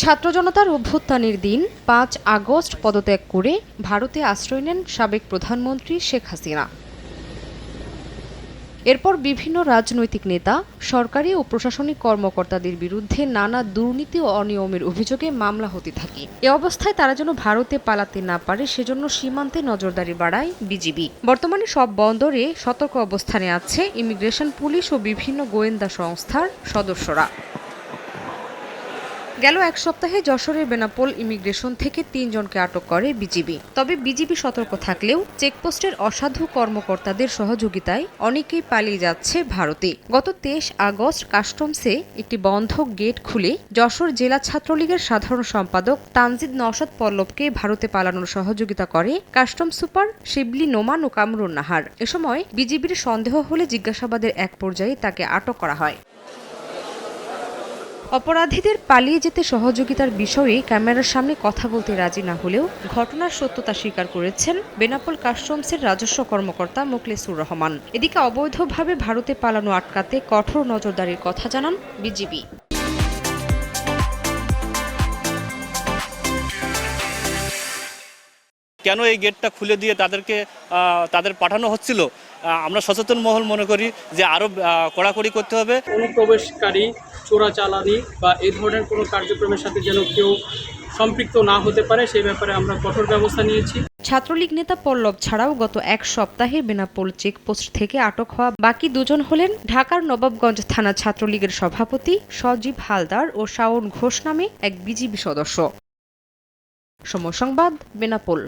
ছাত্র জনতার অভ্যুত্থানের দিন, পাঁচ আগস্ট পদত্যাগ করে ভারতে আশ্রয় নেন সাবেক প্রধানমন্ত্রী শেখ হাসিনা। এরপর বিভিন্ন রাজনৈতিক নেতা, সরকারি ও প্রশাসনিক কর্মকর্তাদের বিরুদ্ধে নানা দুর্নীতি ও অনিয়মের অভিযোগে মামলা হতে থাকে। এ অবস্থায় তারা যেন ভারতে পালাতে না পারে, সেজন্য সীমান্তে নজরদারি বাড়ায় বিজিবি। বর্তমানে সব বন্দরে সতর্ক অবস্থানে আছে ইমিগ্রেশন পুলিশ ও বিভিন্ন গোয়েন্দা সংস্থার সদস্যরা। গেল এক সপ্তাহে যশোরের বেনাপোল ইমিগ্রেশন থেকে তিনজনকে আটক করে বিজিবি। তবে বিজিবি সতর্ক থাকলেও চেকপোস্টের অসাধু কর্মকর্তাদের সহযোগিতায় অনেকেই পালিয়ে যাচ্ছে ভারতে। গত তেইশ আগস্ট কাস্টমসে একটি বন্ধ গেট খুলে যশোর জেলা ছাত্রলীগের সাধারণ সম্পাদক তানজিদ নওশাদ পল্লবকে ভারতে পালানোর সহযোগিতা করে কাস্টম সুপার শিবলি নোমান ও কামরুন নাহার। এ সময় বিজিবির সন্দেহ হলে জিজ্ঞাসাবাদের এক পর্যায়ে তাকে আটক করা হয়। অপরাধীদের পালিয়ে যেতে সহযোগিতার বিষয়ে ক্যামেরার সামনে কথা বলতে রাজি না হলেও ঘটনার সত্যতা স্বীকার করেছেন বেনাপোল কাস্টমসের রাজস্ব কর্মকর্তা মোকলেসুর রহমান। এদিকে অবৈধভাবে ভারতে পালানো আটকাতে কঠোর নজরদারির কথা জানান বিজিবি। কেন এই গেটটা খুলে দিয়ে তাদেরকে তাদের পাঠানো হচ্ছিল? আমরা সচেতন মহল মনে করি যে আরও কড়াকড়ি করতে হবে। অনুপ্রবেশকারী চোরাচালানি বা এই ধরনের কোনো কার্যক্রমের সাথে যেন কেউ সম্পৃক্ত না হতে পারে সেই ব্যাপারে আমরা কঠোর ব্যবস্থা নিয়েছি। ছাত্রলীগ নেতা পল্লব ছাড়াও গত এক সপ্তাহে বেনাপোল চেকপোস্ট থেকে আটক হওয়া বাকি দুজন হলেন ঢাকার নবাবগঞ্জ থানা ছাত্রলীগের সভাপতি সজীব হালদার ও শাওন ঘোষ নামে এক বিজিবি সদস্য। সময় সংবাদ বেনাপোল।